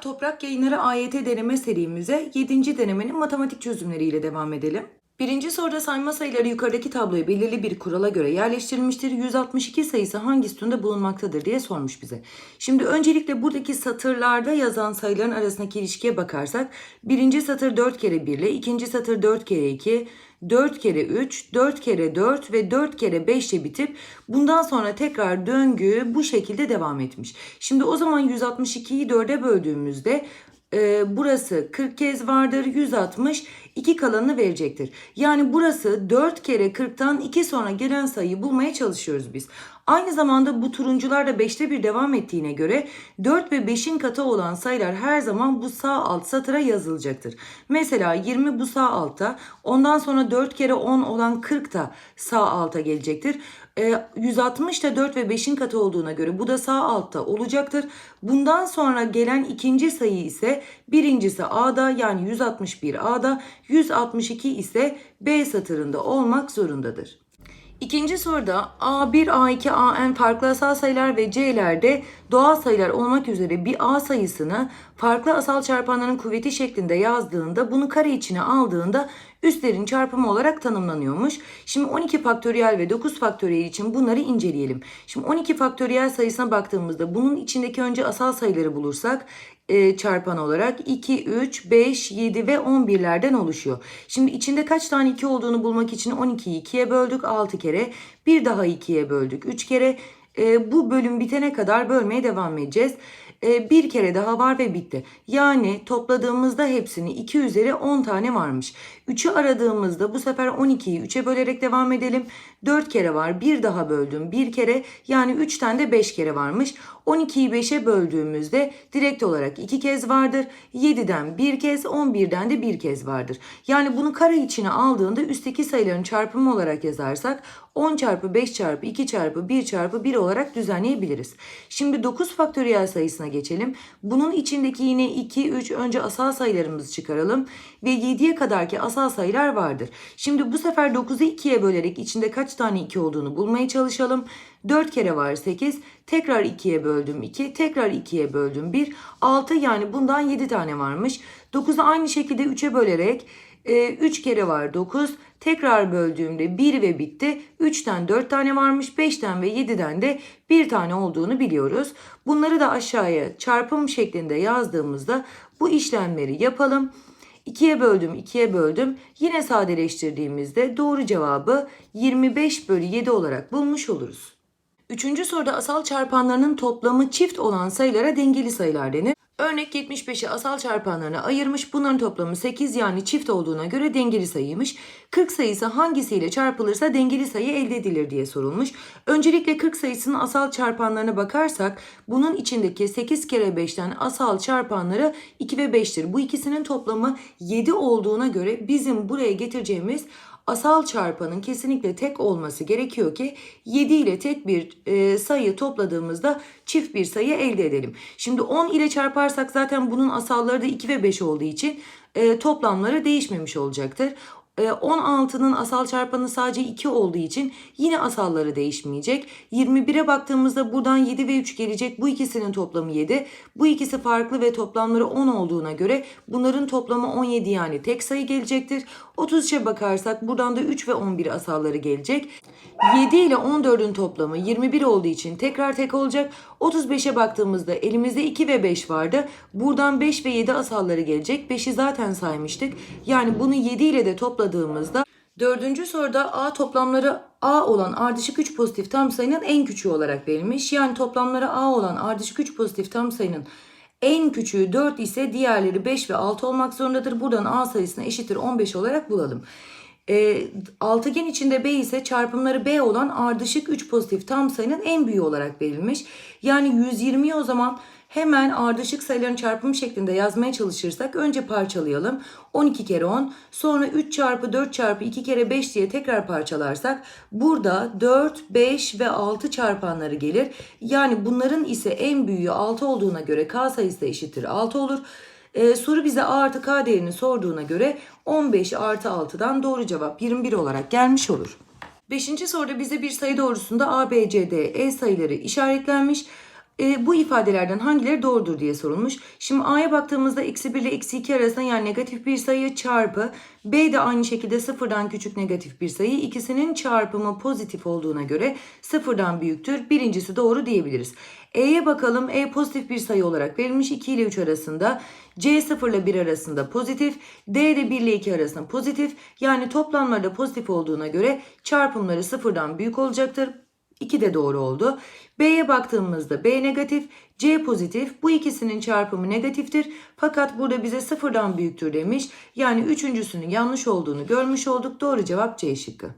Toprak Yayınları AYT deneme serimize 7. denemenin matematik çözümleriyle devam edelim. Birinci soruda sayma sayıları yukarıdaki tabloya belirli bir kurala göre yerleştirilmiştir. 162 sayısı hangi sütunda bulunmaktadır diye sormuş bize. Şimdi öncelikle buradaki satırlarda yazan sayıların arasındaki ilişkiye bakarsak birinci satır 4 kere 1 ile ikinci satır 4 kere 2, 4 kere 3, 4 kere 4 ve 4 kere 5 ile bitip bundan sonra tekrar döngü bu şekilde devam etmiş. Şimdi o zaman 162'yi 4'e böldüğümüzde e, burası 40 kez vardır 160 2 kalanını verecektir. Yani burası 4 kere 40'tan 2 sonra gelen sayıyı bulmaya çalışıyoruz biz. Aynı zamanda bu turuncular da 5'te bir devam ettiğine göre 4 ve 5'in katı olan sayılar her zaman bu sağ alt satıra yazılacaktır. Mesela 20 bu sağ altta ondan sonra 4 kere 10 olan 40 da sağ alta gelecektir. E, 160 da 4 ve 5'in katı olduğuna göre bu da sağ altta olacaktır. Bundan sonra gelen ikinci sayı ise birincisi A'da yani 161 A'da 162 ise B satırında olmak zorundadır. İkinci soruda A1, A2, AN farklı asal sayılar ve C'lerde doğal sayılar olmak üzere bir A sayısını farklı asal çarpanların kuvveti şeklinde yazdığında bunu kare içine aldığında üstlerin çarpımı olarak tanımlanıyormuş. Şimdi 12 faktöriyel ve 9 faktöriyel için bunları inceleyelim. Şimdi 12 faktöriyel sayısına baktığımızda bunun içindeki önce asal sayıları bulursak e, çarpan olarak 2, 3, 5, 7 ve 11'lerden oluşuyor. Şimdi içinde kaç tane 2 olduğunu bulmak için 12'yi 2'ye böldük 6 kere. Bir daha 2'ye böldük 3 kere. E, bu bölüm bitene kadar bölmeye devam edeceğiz. E, bir kere daha var ve bitti. Yani topladığımızda hepsini 2 üzeri 10 tane varmış. 3'ü aradığımızda bu sefer 12'yi 3'e bölerek devam edelim. 4 kere var. Bir daha böldüm. Bir kere yani 3'ten de 5 kere varmış. 12'yi 5'e böldüğümüzde direkt olarak 2 kez vardır. 7'den 1 kez, 11'den de 1 kez vardır. Yani bunu kare içine aldığında üstteki sayıların çarpımı olarak yazarsak 10 çarpı 5 çarpı 2 çarpı 1 çarpı 1 olarak düzenleyebiliriz. Şimdi 9 faktöriyel sayısına geçelim. Bunun içindeki yine 2, 3 önce asal sayılarımızı çıkaralım. Ve 7'ye kadarki asal sayılar vardır. Şimdi bu sefer 9'u 2'ye bölerek içinde kaç tane 2 olduğunu bulmaya çalışalım. 4 kere var 8. Tekrar 2'ye böldüm 2. Tekrar 2'ye böldüm 1. 6 yani bundan 7 tane varmış. 9'u aynı şekilde 3'e bölerek 3 kere var 9. Tekrar böldüğümde 1 ve bitti. 3'ten 4 tane varmış. 5'ten ve 7'den de 1 tane olduğunu biliyoruz. Bunları da aşağıya çarpım şeklinde yazdığımızda bu işlemleri yapalım. 2'ye böldüm, 2'ye böldüm. Yine sadeleştirdiğimizde doğru cevabı 25 bölü 7 olarak bulmuş oluruz. Üçüncü soruda asal çarpanlarının toplamı çift olan sayılara dengeli sayılar denir. Örnek 75'i asal çarpanlarına ayırmış. Bunların toplamı 8 yani çift olduğuna göre dengeli sayıymış. 40 sayısı hangisiyle çarpılırsa dengeli sayı elde edilir diye sorulmuş. Öncelikle 40 sayısının asal çarpanlarına bakarsak bunun içindeki 8 kere 5'ten asal çarpanları 2 ve 5'tir. Bu ikisinin toplamı 7 olduğuna göre bizim buraya getireceğimiz asal çarpanın kesinlikle tek olması gerekiyor ki 7 ile tek bir e, sayı topladığımızda çift bir sayı elde edelim. Şimdi 10 ile çarparsak zaten bunun asalları da 2 ve 5 olduğu için e, toplamları değişmemiş olacaktır. 16'nın asal çarpanı sadece 2 olduğu için yine asalları değişmeyecek. 21'e baktığımızda buradan 7 ve 3 gelecek. Bu ikisinin toplamı 7. Bu ikisi farklı ve toplamları 10 olduğuna göre bunların toplamı 17 yani tek sayı gelecektir. 33'e bakarsak buradan da 3 ve 11 asalları gelecek. 7 ile 14'ün toplamı 21 olduğu için tekrar tek olacak. 35'e baktığımızda elimizde 2 ve 5 vardı. Buradan 5 ve 7 asalları gelecek. 5'i zaten saymıştık. Yani bunu 7 ile de topladığımızda Dördüncü soruda A toplamları A olan ardışık 3 pozitif tam sayının en küçüğü olarak verilmiş. Yani toplamları A olan ardışık 3 pozitif tam sayının en küçüğü 4 ise diğerleri 5 ve 6 olmak zorundadır. Buradan A sayısını eşittir 15 olarak bulalım. E, altıgen içinde B ise çarpımları B olan ardışık 3 pozitif tam sayının en büyüğü olarak verilmiş. Yani 120'yi o zaman hemen ardışık sayıların çarpımı şeklinde yazmaya çalışırsak önce parçalayalım. 12 kere 10 sonra 3 çarpı 4 çarpı 2 kere 5 diye tekrar parçalarsak burada 4, 5 ve 6 çarpanları gelir. Yani bunların ise en büyüğü 6 olduğuna göre K sayısı da eşittir 6 olur. Ee, soru bize A artı K değerini sorduğuna göre 15 artı 6'dan doğru cevap 21 olarak gelmiş olur. Beşinci soruda bize bir sayı doğrusunda A, B, C, D, E sayıları işaretlenmiş. E, bu ifadelerden hangileri doğrudur diye sorulmuş. Şimdi A'ya baktığımızda eksi 1 ile eksi 2 arasında yani negatif bir sayı çarpı B de aynı şekilde sıfırdan küçük negatif bir sayı. İkisinin çarpımı pozitif olduğuna göre sıfırdan büyüktür. Birincisi doğru diyebiliriz. E'ye bakalım. E pozitif bir sayı olarak verilmiş 2 ile 3 arasında. C 0 ile 1 arasında pozitif. D de 1 ile 2 arasında pozitif. Yani toplamları pozitif olduğuna göre çarpımları sıfırdan büyük olacaktır. 2 de doğru oldu. B'ye baktığımızda B negatif, C pozitif. Bu ikisinin çarpımı negatiftir. Fakat burada bize sıfırdan büyüktür demiş. Yani üçüncüsünün yanlış olduğunu görmüş olduk. Doğru cevap C şıkkı.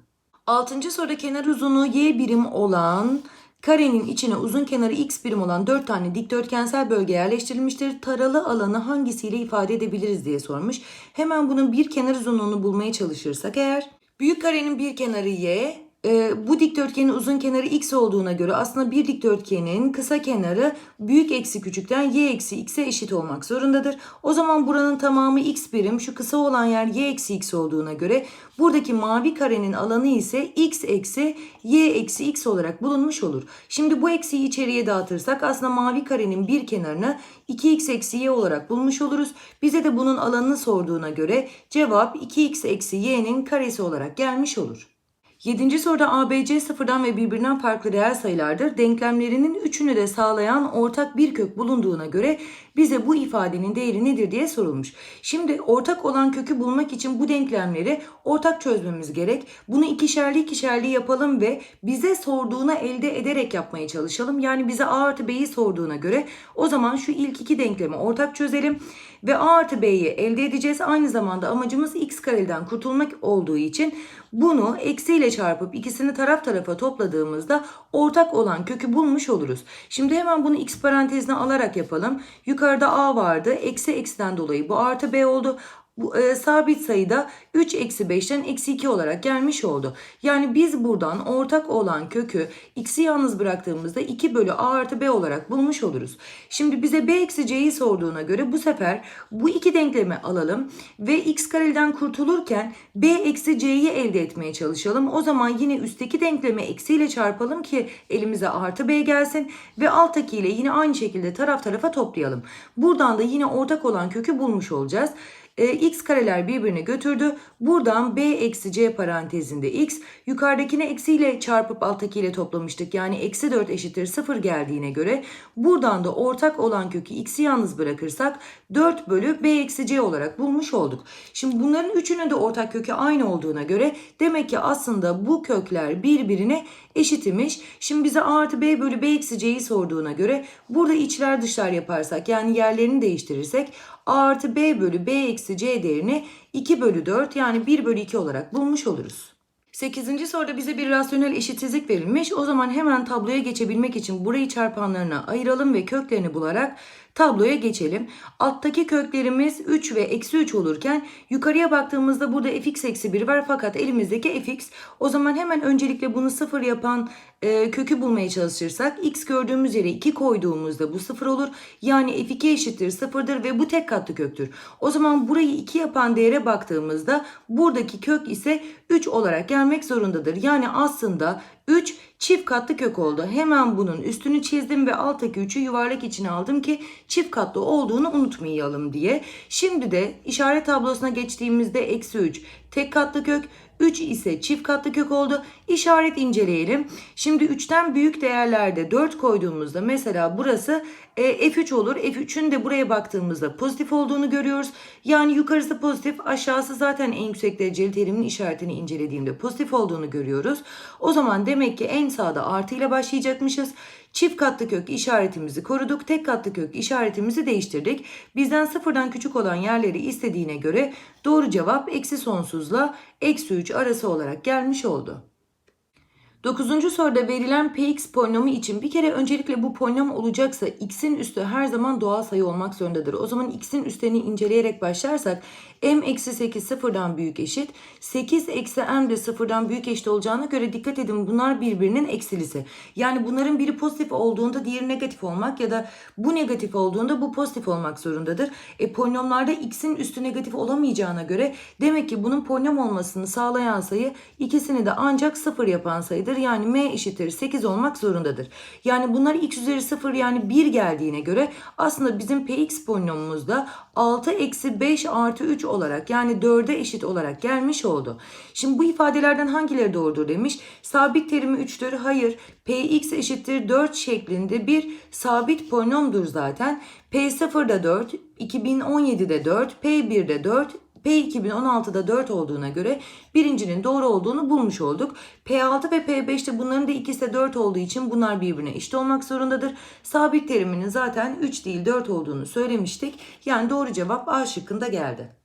Altıncı soruda kenar uzunluğu y birim olan karenin içine uzun kenarı x birim olan 4 tane dikdörtgensel bölge yerleştirilmiştir. Taralı alanı hangisiyle ifade edebiliriz diye sormuş. Hemen bunun bir kenar uzunluğunu bulmaya çalışırsak eğer büyük karenin bir kenarı y, e, bu dikdörtgenin uzun kenarı x olduğuna göre aslında bir dikdörtgenin kısa kenarı büyük eksi küçükten y eksi x'e eşit olmak zorundadır. O zaman buranın tamamı x birim şu kısa olan yer y eksi x olduğuna göre buradaki mavi karenin alanı ise x eksi y eksi x olarak bulunmuş olur. Şimdi bu eksiyi içeriye dağıtırsak aslında mavi karenin bir kenarını 2x eksi y olarak bulmuş oluruz. Bize de bunun alanını sorduğuna göre cevap 2x eksi y'nin karesi olarak gelmiş olur. Yedinci soruda ABC sıfırdan ve birbirinden farklı reel sayılardır. Denklemlerinin üçünü de sağlayan ortak bir kök bulunduğuna göre bize bu ifadenin değeri nedir diye sorulmuş. Şimdi ortak olan kökü bulmak için bu denklemleri ortak çözmemiz gerek. Bunu ikişerli ikişerli yapalım ve bize sorduğuna elde ederek yapmaya çalışalım. Yani bize A artı B'yi sorduğuna göre o zaman şu ilk iki denklemi ortak çözelim ve A artı B'yi elde edeceğiz. Aynı zamanda amacımız x kareden kurtulmak olduğu için bunu eksiyle çarpıp ikisini taraf tarafa topladığımızda ortak olan kökü bulmuş oluruz. Şimdi hemen bunu x parantezine alarak yapalım. Yukarıda a vardı. Eksi eksiden dolayı bu artı b oldu. Bu e, sabit sayıda 3 eksi 5'ten eksi 2 olarak gelmiş oldu. Yani biz buradan ortak olan kökü x'i yalnız bıraktığımızda 2 bölü a artı b olarak bulmuş oluruz. Şimdi bize b eksi c'yi sorduğuna göre bu sefer bu iki denklemi alalım ve x kareden kurtulurken b eksi c'yi elde etmeye çalışalım. O zaman yine üstteki denklemi eksiyle çarpalım ki elimize artı b gelsin ve alttakiyle yine aynı şekilde taraf tarafa toplayalım. Buradan da yine ortak olan kökü bulmuş olacağız e, x kareler birbirini götürdü. Buradan b eksi c parantezinde x yukarıdakine eksiyle çarpıp alttakiyle toplamıştık. Yani eksi 4 eşittir 0 geldiğine göre buradan da ortak olan kökü x'i yalnız bırakırsak 4 bölü b eksi c olarak bulmuş olduk. Şimdi bunların üçünün de ortak kökü aynı olduğuna göre demek ki aslında bu kökler birbirine eşit imiş. Şimdi bize a artı b bölü b eksi c'yi sorduğuna göre burada içler dışlar yaparsak yani yerlerini değiştirirsek a artı b bölü b eksi c değerini 2 bölü 4 yani 1 bölü 2 olarak bulmuş oluruz. 8. soruda bize bir rasyonel eşitsizlik verilmiş. O zaman hemen tabloya geçebilmek için burayı çarpanlarına ayıralım ve köklerini bularak tabloya geçelim. Alttaki köklerimiz 3 ve eksi 3 olurken yukarıya baktığımızda burada fx eksi 1 var fakat elimizdeki fx. O zaman hemen öncelikle bunu sıfır yapan e, kökü bulmaya çalışırsak x gördüğümüz yere 2 koyduğumuzda bu sıfır olur. Yani f2 eşittir sıfırdır ve bu tek katlı köktür. O zaman burayı 2 yapan değere baktığımızda buradaki kök ise 3 olarak gelmek zorundadır. Yani aslında 3 çift katlı kök oldu. Hemen bunun üstünü çizdim ve alttaki 3'ü yuvarlak içine aldım ki çift katlı olduğunu unutmayalım diye. Şimdi de işaret tablosuna geçtiğimizde eksi 3 tek katlı kök 3 ise çift katlı kök oldu. İşaret inceleyelim. Şimdi 3'ten büyük değerlerde 4 koyduğumuzda mesela burası e, F3 olur. F3'ün de buraya baktığımızda pozitif olduğunu görüyoruz. Yani yukarısı pozitif aşağısı zaten en yüksek dereceli terimin işaretini incelediğimde pozitif olduğunu görüyoruz. O zaman demek ki en sağda artı ile başlayacakmışız. Çift katlı kök işaretimizi koruduk. Tek katlı kök işaretimizi değiştirdik. Bizden sıfırdan küçük olan yerleri istediğine göre doğru cevap eksi sonsuzla eksi 3 arası olarak gelmiş oldu. Dokuzuncu soruda verilen px polinomu için bir kere öncelikle bu polinom olacaksa x'in üstü her zaman doğal sayı olmak zorundadır. O zaman x'in üstlerini inceleyerek başlarsak m eksi 8 sıfırdan büyük eşit. 8 eksi m de sıfırdan büyük eşit olacağına göre dikkat edin bunlar birbirinin eksilisi. Yani bunların biri pozitif olduğunda diğeri negatif olmak ya da bu negatif olduğunda bu pozitif olmak zorundadır. E polinomlarda x'in üstü negatif olamayacağına göre demek ki bunun polinom olmasını sağlayan sayı ikisini de ancak sıfır yapan sayıdır. Yani m eşittir 8 olmak zorundadır. Yani bunlar x üzeri 0 yani 1 geldiğine göre aslında bizim px polinomumuzda 6 eksi 5 artı 3 olarak yani 4'e eşit olarak gelmiş oldu. Şimdi bu ifadelerden hangileri doğrudur demiş. Sabit terimi 3'tür. Hayır. px eşittir 4 şeklinde bir sabit polinomdur zaten. P0'da 4, 2017'de 4, P1'de 4, P 2016'da 4 olduğuna göre birincinin doğru olduğunu bulmuş olduk. P6 ve P5'te bunların da ikisi de 4 olduğu için bunlar birbirine eşit olmak zorundadır. Sabit teriminin zaten 3 değil 4 olduğunu söylemiştik. Yani doğru cevap A şıkkında geldi.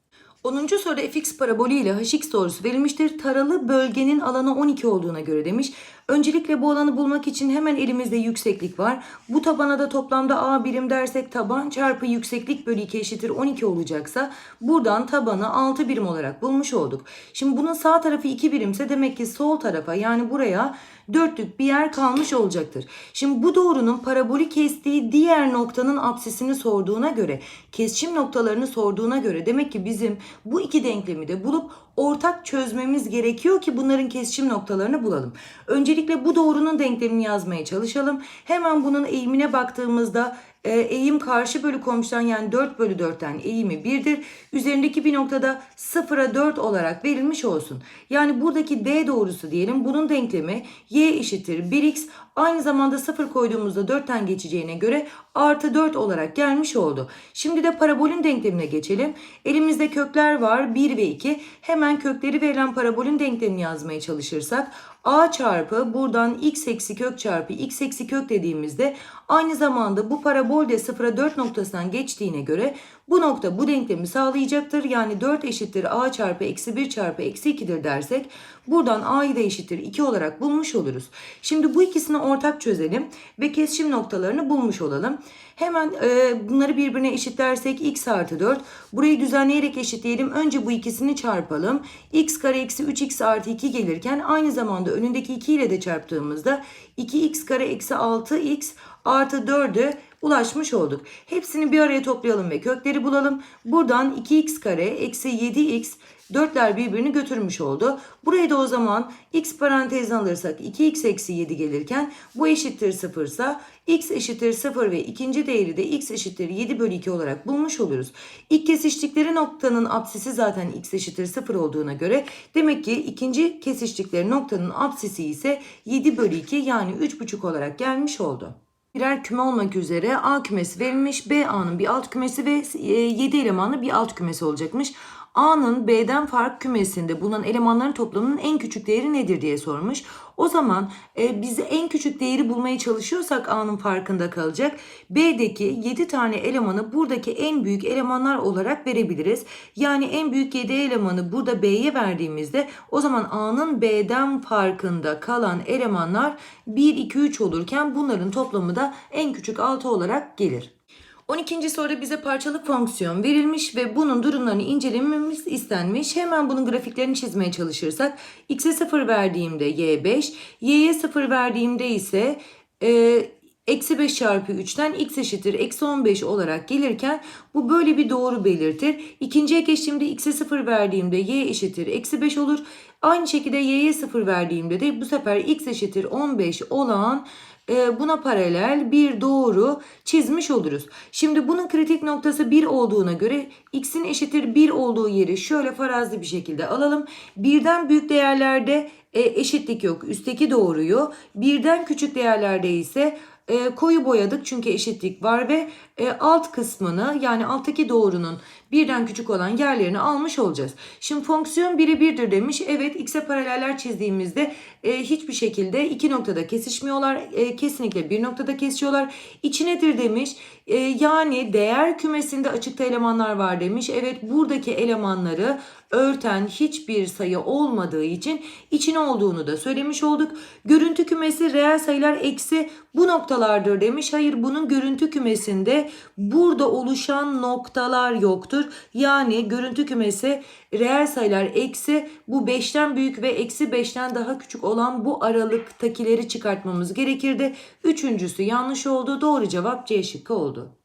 10. soruda fx parabolü ile hx doğrusu verilmiştir. Taralı bölgenin alanı 12 olduğuna göre demiş. Öncelikle bu alanı bulmak için hemen elimizde yükseklik var. Bu tabana da toplamda a birim dersek taban çarpı yükseklik bölü 2 eşittir 12 olacaksa buradan tabanı 6 birim olarak bulmuş olduk. Şimdi bunun sağ tarafı 2 birimse demek ki sol tarafa yani buraya dörtlük bir yer kalmış olacaktır. Şimdi bu doğrunun parabolü kestiği diğer noktanın apsisini sorduğuna göre, kesişim noktalarını sorduğuna göre demek ki bizim bu iki denklemi de bulup ortak çözmemiz gerekiyor ki bunların kesişim noktalarını bulalım. Öncelikle bu doğrunun denklemini yazmaya çalışalım. Hemen bunun eğimine baktığımızda e, eğim karşı bölü komşudan yani 4 bölü 4'ten eğimi 1'dir. Üzerindeki bir noktada 0'a 4 olarak verilmiş olsun. Yani buradaki D doğrusu diyelim. Bunun denklemi y eşittir 1x aynı zamanda 0 koyduğumuzda 4'ten geçeceğine göre artı 4 olarak gelmiş oldu. Şimdi de parabolün denklemine geçelim. Elimizde kökler var 1 ve 2. Hemen kökleri verilen parabolün denklemini yazmaya çalışırsak a çarpı buradan x eksi kök çarpı x eksi kök dediğimizde aynı zamanda bu parabol de 0'a 4 noktasından geçtiğine göre bu nokta bu denklemi sağlayacaktır. Yani 4 eşittir a çarpı eksi 1 çarpı eksi 2'dir dersek buradan a'yı da eşittir 2 olarak bulmuş oluruz. Şimdi bu ikisini ortak çözelim ve kesişim noktalarını bulmuş olalım. Hemen e, bunları birbirine eşitlersek x artı 4. Burayı düzenleyerek eşitleyelim. Önce bu ikisini çarpalım. x kare eksi 3x artı 2 gelirken aynı zamanda önündeki 2 ile de çarptığımızda 2x kare eksi 6x artı 4'e ulaşmış olduk. Hepsini bir araya toplayalım ve kökleri bulalım. Buradan 2x kare eksi 7x Dörtler birbirini götürmüş oldu. Burayı da o zaman x parantezine alırsak 2x eksi 7 gelirken bu eşittir 0 ise x eşittir 0 ve ikinci değeri de x eşittir 7 bölü 2 olarak bulmuş oluruz. İlk kesiştikleri noktanın apsisi zaten x eşittir 0 olduğuna göre demek ki ikinci kesiştikleri noktanın apsisi ise 7 bölü 2 yani 3,5 olarak gelmiş oldu birer küme olmak üzere A kümesi verilmiş. B A'nın bir alt kümesi ve 7 elemanlı bir alt kümesi olacakmış. A'nın B'den fark kümesinde bulunan elemanların toplamının en küçük değeri nedir diye sormuş. O zaman e, biz en küçük değeri bulmaya çalışıyorsak A'nın farkında kalacak. B'deki 7 tane elemanı buradaki en büyük elemanlar olarak verebiliriz. Yani en büyük 7 elemanı burada B'ye verdiğimizde o zaman A'nın B'den farkında kalan elemanlar 1, 2, 3 olurken bunların toplamı da en küçük 6 olarak gelir. 12. soruda bize parçalı fonksiyon verilmiş ve bunun durumlarını incelememiz istenmiş. Hemen bunun grafiklerini çizmeye çalışırsak x'e 0 verdiğimde y 5, y'ye 0 verdiğimde ise e, eksi 5 çarpı 3'ten x eşittir eksi 15 olarak gelirken bu böyle bir doğru belirtir. İkinciye geçtiğimde x'e 0 verdiğimde y eşittir eksi 5 olur. Aynı şekilde y'ye 0 verdiğimde de bu sefer x eşittir 15 olan buna paralel bir doğru çizmiş oluruz. Şimdi bunun kritik noktası 1 olduğuna göre x'in eşittir 1 olduğu yeri şöyle farazi bir şekilde alalım. Birden büyük değerlerde e, eşitlik yok. Üstteki doğruyu birden küçük değerlerde ise e, koyu boyadık çünkü eşitlik var ve e, alt kısmını yani alttaki doğrunun birden küçük olan yerlerini almış olacağız. Şimdi fonksiyon biri birdir demiş. Evet x'e paraleller çizdiğimizde e, hiçbir şekilde iki noktada kesişmiyorlar. E, kesinlikle bir noktada kesişiyorlar. İçi nedir demiş. E, yani değer kümesinde açıkta elemanlar var demiş. Evet buradaki elemanları örten hiçbir sayı olmadığı için içine olduğunu da söylemiş olduk. Görüntü kümesi reel sayılar eksi bu noktalardır demiş. Hayır bunun görüntü kümesinde burada oluşan noktalar yoktur. Yani görüntü kümesi reel sayılar eksi bu 5'ten büyük ve eksi 5'ten daha küçük olan bu aralıktakileri çıkartmamız gerekirdi. Üçüncüsü yanlış oldu. Doğru cevap C şıkkı oldu.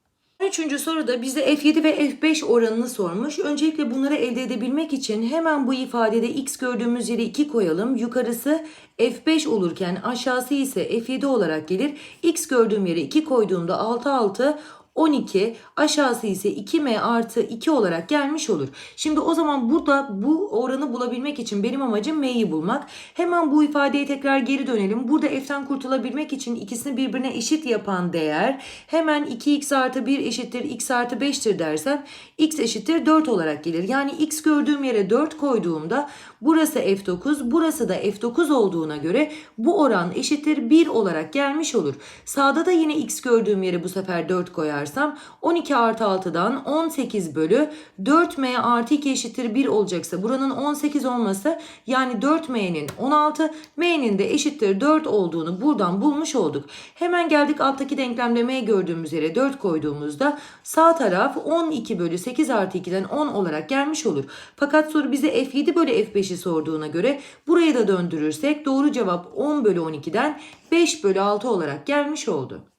Üçüncü soruda bize F7 ve F5 oranını sormuş. Öncelikle bunları elde edebilmek için hemen bu ifadede x gördüğümüz yere 2 koyalım. Yukarısı F5 olurken aşağısı ise F7 olarak gelir. X gördüğüm yere 2 koyduğumda 6 6 12 aşağısı ise 2m artı 2 olarak gelmiş olur. Şimdi o zaman burada bu oranı bulabilmek için benim amacım m'yi bulmak. Hemen bu ifadeye tekrar geri dönelim. Burada f'ten kurtulabilmek için ikisini birbirine eşit yapan değer hemen 2x artı 1 eşittir x artı 5'tir dersem x eşittir 4 olarak gelir. Yani x gördüğüm yere 4 koyduğumda burası f9 burası da f9 olduğuna göre bu oran eşittir 1 olarak gelmiş olur. Sağda da yine x gördüğüm yere bu sefer 4 koyarsam 12 artı 6'dan 18 bölü 4m artı 2 eşittir 1 olacaksa buranın 18 olması yani 4m'nin 16 m'nin de eşittir 4 olduğunu buradan bulmuş olduk. Hemen geldik alttaki denklemde m gördüğümüz yere 4 koyduğumuzda sağ taraf 12 bölü 8 artı 2'den 10 olarak gelmiş olur. Fakat soru bize f7 bölü f5'i sorduğuna göre burayı da döndürürsek doğru cevap 10 bölü 12'den 5 bölü 6 olarak gelmiş oldu.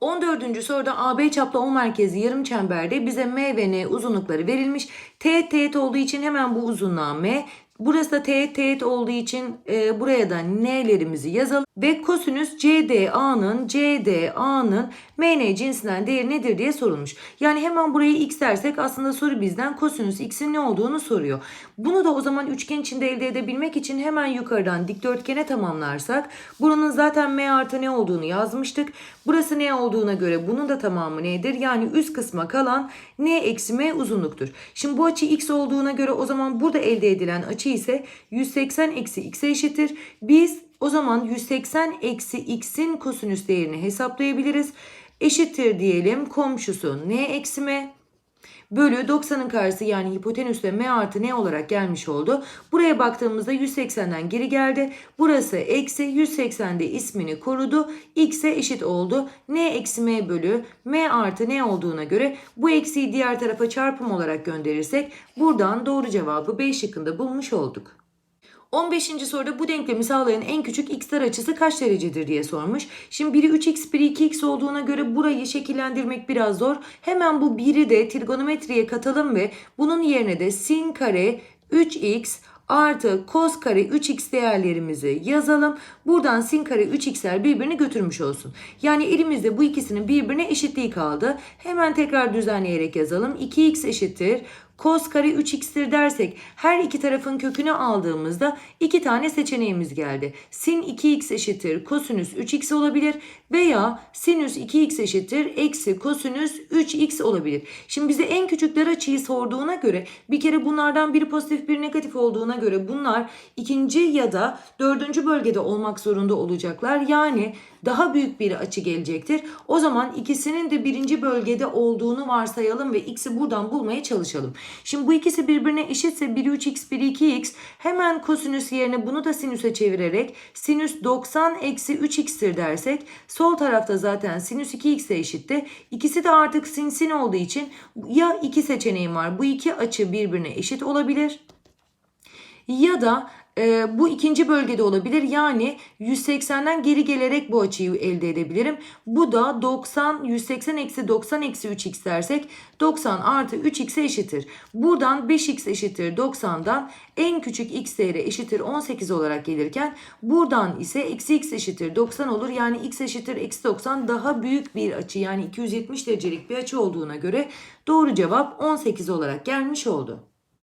14. soruda AB çaplı O merkezli yarım çemberde bize M ve N uzunlukları verilmiş. Teğet teğet olduğu için hemen bu uzunluğa M. Burası da teğet teğet olduğu için e, buraya da N'lerimizi yazalım. Ve kosinüs CDA'nın CDA'nın MN cinsinden değeri nedir diye sorulmuş. Yani hemen buraya x dersek aslında soru bizden kosinüs x'in ne olduğunu soruyor. Bunu da o zaman üçgen içinde elde edebilmek için hemen yukarıdan dikdörtgene tamamlarsak buranın zaten m artı ne olduğunu yazmıştık. Burası ne olduğuna göre bunun da tamamı nedir? Yani üst kısma kalan n eksi m uzunluktur. Şimdi bu açı x olduğuna göre o zaman burada elde edilen açı ise 180 eksi x'e eşittir. Biz o zaman 180 eksi x'in kosinüs değerini hesaplayabiliriz. Eşittir diyelim komşusu n eksi m bölü 90'ın karşısı yani hipotenüsle m artı n olarak gelmiş oldu. Buraya baktığımızda 180'den geri geldi. Burası eksi 180'de ismini korudu. x'e eşit oldu. n eksi m bölü m artı n olduğuna göre bu eksiyi diğer tarafa çarpım olarak gönderirsek buradan doğru cevabı B şıkkında bulmuş olduk. 15. soruda bu denklemi sağlayan en küçük x'ler açısı kaç derecedir diye sormuş. Şimdi biri 3x biri 2x olduğuna göre burayı şekillendirmek biraz zor. Hemen bu biri de trigonometriye katalım ve bunun yerine de sin kare 3x artı cos kare 3x değerlerimizi yazalım. Buradan sin kare 3x'ler birbirini götürmüş olsun. Yani elimizde bu ikisinin birbirine eşitliği kaldı. Hemen tekrar düzenleyerek yazalım. 2x eşittir cos kare 3x'tir dersek her iki tarafın kökünü aldığımızda iki tane seçeneğimiz geldi. Sin 2x eşittir kosinüs 3x olabilir veya sinüs 2x eşittir eksi kosinüs 3x olabilir. Şimdi bize en küçükler açıyı sorduğuna göre bir kere bunlardan biri pozitif bir negatif olduğuna göre bunlar ikinci ya da dördüncü bölgede olmak zorunda olacaklar. Yani daha büyük bir açı gelecektir. O zaman ikisinin de birinci bölgede olduğunu varsayalım ve x'i buradan bulmaya çalışalım. Şimdi bu ikisi birbirine eşitse biri 3x biri 2x hemen kosinüs yerine bunu da sinüse çevirerek sinüs 90 eksi 3x'tir dersek sol tarafta zaten sinüs 2x'e eşitti. İkisi de artık sin sin olduğu için ya iki seçeneğim var. Bu iki açı birbirine eşit olabilir ya da e, bu ikinci bölgede olabilir. Yani 180'den geri gelerek bu açıyı elde edebilirim. Bu da 90, 180 eksi 90 eksi 3x dersek 90 artı 3x'e eşittir. Buradan 5x eşittir 90'dan en küçük x değeri eşittir 18 olarak gelirken buradan ise eksi x eşittir 90 olur. Yani x eşittir eksi 90 daha büyük bir açı yani 270 derecelik bir açı olduğuna göre doğru cevap 18 olarak gelmiş oldu.